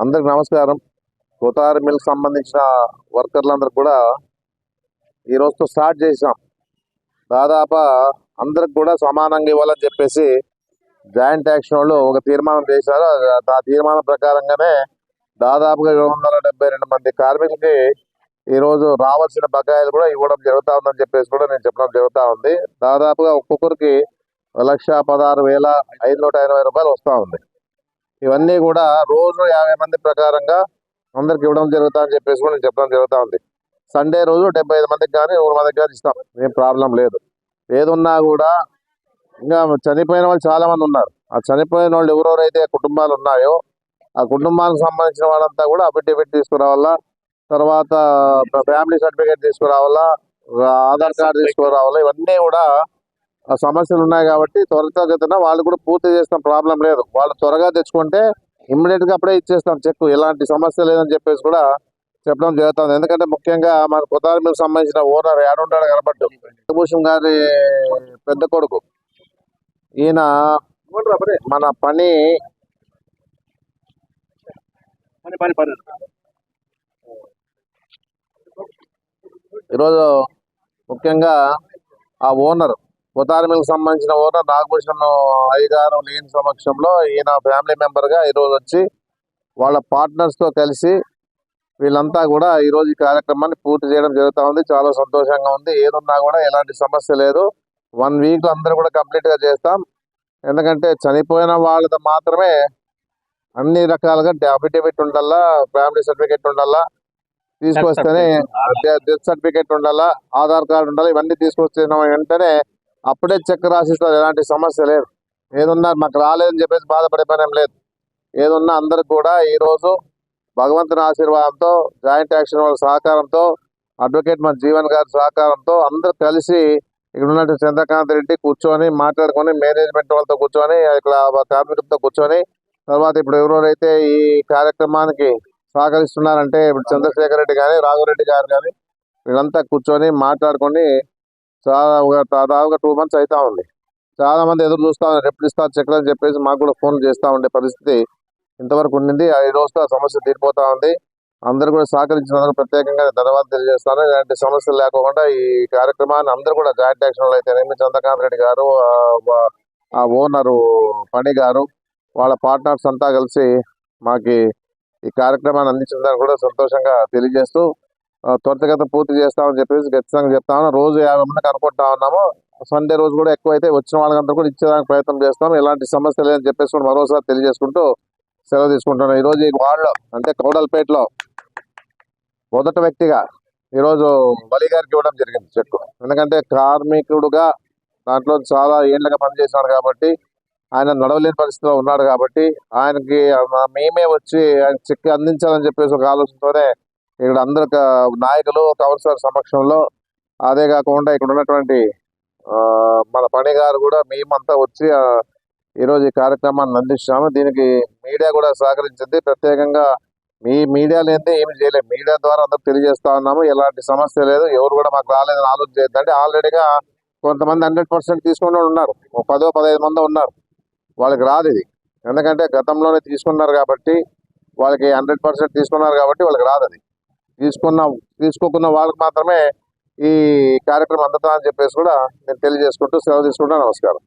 అందరికి నమస్కారం. కోతారి మిల్క్ సంబంధించిన వర్కర్లందరూ కూడా ఈ రోజుతో స్టార్ట్ చేసాం దాదాపు అందరికి కూడా సమానంగా ఇవ్వాలని చెప్పేసి జాయింట్ యాక్షన్ వాళ్ళు ఒక తీర్మానం చేశారు. ఆ- తీర్మానం ప్రకారంగానే దాదాపుగా ఏడు వందల డెబ్బై రెండు మంది కార్మికులకి ఈ రోజు రావాల్సిన బకాయిలు కూడా ఇవ్వడం జరుగుతా ఉందని చెప్పేసి కూడా నేను చెప్పడం జరుగుతా ఉంది. దాదాపుగా ఒక్కొక్కరికి లక్ష పదహారు వేల ఐదు నూట ఎనభై రూపాయలు వస్తూ ఉంది. ఇవన్నీ కూడా రోజు యాభై మంది ప్రకారంగా అందరికి ఇవ్వడం జరుగుతా అని చెప్పేసి కూడా నేను చెప్పడం జరుగుతా ఉంది. సండే రోజు డెబ్బై ఐదు మందికి కానీ నూరు మందికి కానీ ఇస్తాం. ఏం ప్రాబ్లం లేదు. ఏదున్నా కూడా ఇంకా చనిపోయిన వాళ్ళు చాలా మంది ఉన్నారు. ఆ చనిపోయిన వాళ్ళు ఎవరెవరైతే కుటుంబాలు ఉన్నాయో ఆ కుటుంబానికి సంబంధించిన వాళ్ళంతా కూడా అఫిడవిట్ తీసుకురావాలా తర్వాత ఫ్యామిలీ సర్టిఫికేట్ తీసుకురావాలా ఆధార్ కార్డు తీసుకురావాలా ఇవన్నీ కూడా సమస్యలు ఉన్నాయి కాబట్టి త్వరితగతిన వాళ్ళు కూడా పూర్తి చేస్తాం ప్రాబ్లం లేదు. వాళ్ళు త్వరగా తెచ్చుకుంటే ఇమ్మీడియట్గా అప్పుడే ఇచ్చేస్తాం చెక్ ఎలాంటి సమస్య లేదని చెప్పేసి కూడా చెప్పడం జరుగుతుంది. ఎందుకంటే ముఖ్యంగా మన కొత్త మీకు సంబంధించిన ఓనర్ ఏడుంటాడు కనబడ్డు భూషణ్ గారి పెద్ద కొడుకు. ఈయన మన పని. ఈరోజు ముఖ్యంగా ఆ ఓనర్ మిల్క్ సంబంధించిన ఓనర్ నాగభూషణ్ అయ్యగారు లేని సమక్షంలో ఈయన ఫ్యామిలీ మెంబర్గా ఈరోజు వచ్చి వాళ్ళ పార్ట్నర్స్తో కలిసి వీళ్ళంతా కూడా ఈ రోజు ఈ కార్యక్రమాన్ని పూర్తి చేయడం జరుగుతా ఉంది. చాలా సంతోషంగా ఉంది. ఏదున్నా కూడా ఎలాంటి సమస్య లేదు. వన్ వీక్ అందరూ కూడా కంప్లీట్గా చేస్తాం. ఎందుకంటే చనిపోయిన వాళ్ళతో మాత్రమే అన్ని రకాలుగా అఫిడవిట్ ఉండాలా ఫ్యామిలీ సర్టిఫికేట్ ఉండాలా తీసుకొస్తేనే డెత్ సర్టిఫికేట్ ఉండాలా ఆధార్ కార్డు ఉండాలి ఇవన్నీ తీసుకొచ్చిన వెంటనే అప్పుడే చెక్ రాసిస్తారు ఎలాంటి సమస్య లేదు. ఏదున్నా మాకు రాలేదని చెప్పేసి బాధపడే పని లేదు. ఏదున్నా అందరు కూడా ఈ రోజు భగవంతుని ఆశీర్వాదంతో జాయింట్ యాక్షన్ వాళ్ళ సహకారంతో అడ్వకేట్ మన జీవన్ గారి సహకారంతో అందరూ కలిసి ఇక్కడ ఉన్నట్టు చంద్రకాంత్ రెడ్డి కూర్చొని మాట్లాడుకొని మేనేజ్మెంట్ వాళ్ళతో కూర్చొని ఇక్కడ కార్మికులతో కూర్చొని తర్వాత ఇప్పుడు ఎవరెవరైతే ఈ కార్యక్రమానికి సహకరిస్తున్నారంటే ఇప్పుడు చంద్రశేఖర్ రెడ్డి కానీ రాఘవరెడ్డి గారు కానీ వీళ్ళంతా కూర్చొని మాట్లాడుకొని చాలా ఒక దాదాపుగా టూ మంత్స్ అవుతా ఉంది. చాలా మంది ఎదురు చూస్తా ఉన్నారు ఎప్పుడు ఇస్తారు చెక్లు అని చెప్పేసి మాకు కూడా ఫోన్ చేస్తా ఉండే పరిస్థితి ఇంతవరకు ఉండింది. ఈ రోజుతో ఆ సమస్య తీరిపోతా ఉంది. అందరు కూడా సహకరించినందుకు ప్రత్యేకంగా ధన్యవాదాలు తెలియజేస్తాను. ఇలాంటి సమస్యలు లేకుండా ఈ కార్యక్రమాన్ని అందరూ కూడా జాయింట్ యాక్షన్ అయితేనేమి చంద్రకాంత్ రెడ్డి గారు ఆ ఆ ఓనరు పని గారు వాళ్ళ పార్ట్నర్స్ అంతా కలిసి మాకి ఈ కార్యక్రమాన్ని అందించడానికి కూడా సంతోషంగా తెలియజేస్తూ ఆ, పూర్తి చేస్తామని చెప్పేసి ఖచ్చితంగా చెప్తా ఉన్నాం. రోజు యాభై మందికి అనుకుంటా ఉన్నాము. సండే రోజు కూడా ఎక్కువైతే వచ్చిన వాళ్ళకంతా కూడా ఇచ్చేదానికి ప్రయత్నం చేస్తాం. ఎలాంటి సమస్య లేదని చెప్పేసి కూడా మరోసారి తెలియజేసుకుంటూ సెలవు తీసుకుంటున్నాం. ఈ రోజు ఈ వార్డులో అంటే కౌడల్పేటలో మొదటి వ్యక్తిగా ఈరోజు బలి గారికి ఇవ్వడం జరిగింది చెక్కు. ఎందుకంటే కార్మికుడుగా దాంట్లో చాలా ఏళ్ళగా పనిచేశాడు కాబట్టి ఆయన నడవలేని పరిస్థితిలో ఉన్నాడు కాబట్టి ఆయనకి మేమే వచ్చి ఆయన చెక్ అందించాలని చెప్పేసి ఒక ఆలోచనతోనే ఇక్కడ అందరు నాయకులు కౌన్సిలర్ సమక్షంలో అదే కాకుండా ఇక్కడ ఉన్నటువంటి ఆ, మన పని గారు కూడా మేమంతా వచ్చి ఈరోజు ఈ కార్యక్రమాన్ని అందిస్తున్నాము దీనికి మీడియా కూడా సహకరించింది. ప్రత్యేకంగా మీ మీడియా లేనిదే ఏమి చేయలేము మీడియా ద్వారా అందరూ తెలియజేస్తా ఉన్నాము. ఎలాంటి సమస్య లేదు. ఎవరు కూడా మాకు రాలేదని ఆలోచన చేయొద్దంటే ఆల్రెడీగా కొంతమంది హండ్రెడ్ పర్సెంట్ తీసుకుని ఉన్నారు. పదో పదహైదు మంది ఉన్నారు. వాళ్ళకి రాదు ఇది. ఎందుకంటే గతంలోనే తీసుకున్నారు కాబట్టి వాళ్ళకి హండ్రెడ్ పర్సెంట్ తీసుకున్నారు కాబట్టి వాళ్ళకి రాదు అది. తీసుకున్న తీసుకోకున్న వాళ్ళకి మాత్రమే ఈ కార్యక్రమం అందుతా అని చెప్పేసి కూడా నేను తెలియజేసుకుంటూ సెలవు తీసుకుంటా నమస్కారం.